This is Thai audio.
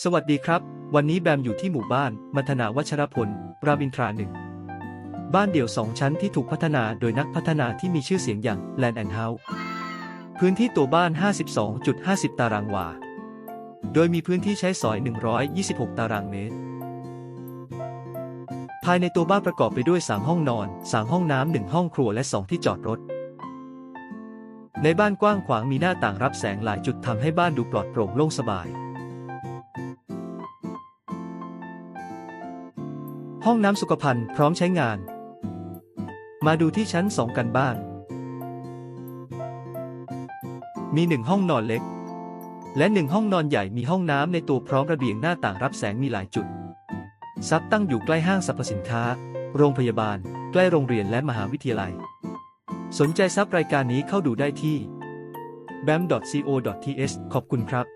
สวัสดีครับ วันนี้แบมอยู่ที่หมู่บ้านมัทนาวัชรพลรามอินทราหนึ่ง บ้านเดี่ยวสองชั้นที่ถูกพัฒนาโดยนักพัฒนาที่มีชื่อเสียงอย่าง Land and House พื้นที่ตัวบ้าน 52.50 ตารางวา โดยมีพื้นที่ใช้สอย 126 ตารางเมตร ภายในตัวบ้านประกอบไปด้วย 3 ห้องนอน 3 ห้องน้ำ 1 ห้องครัวและ 2 ที่จอดรถ ในบ้านกว้างขวางมีหน้าต่างรับแสงหลายจุดทำให้บ้านดูปลอดโปร่งโล่งสบาย ห้องน้ำสุขภัณฑ์พร้อมใช้งาน มาดูที่ชั้น 2 กันบ้าง มีหนึ่งห้องนอนเล็ก และหนึ่งห้องนอนใหญ่มีห้องน้ำในตัวพร้อมระเบียงหน้าต่างรับแสงมีหลายจุด ซับตั้งอยู่ใกล้ห้างสรรพสินค้า โรงพยาบาล ใกล้โรงเรียนและมหาวิทยาลัย สนใจซับรายการนี้เข้าดูได้ที่ bam.co.th ขอบคุณครับ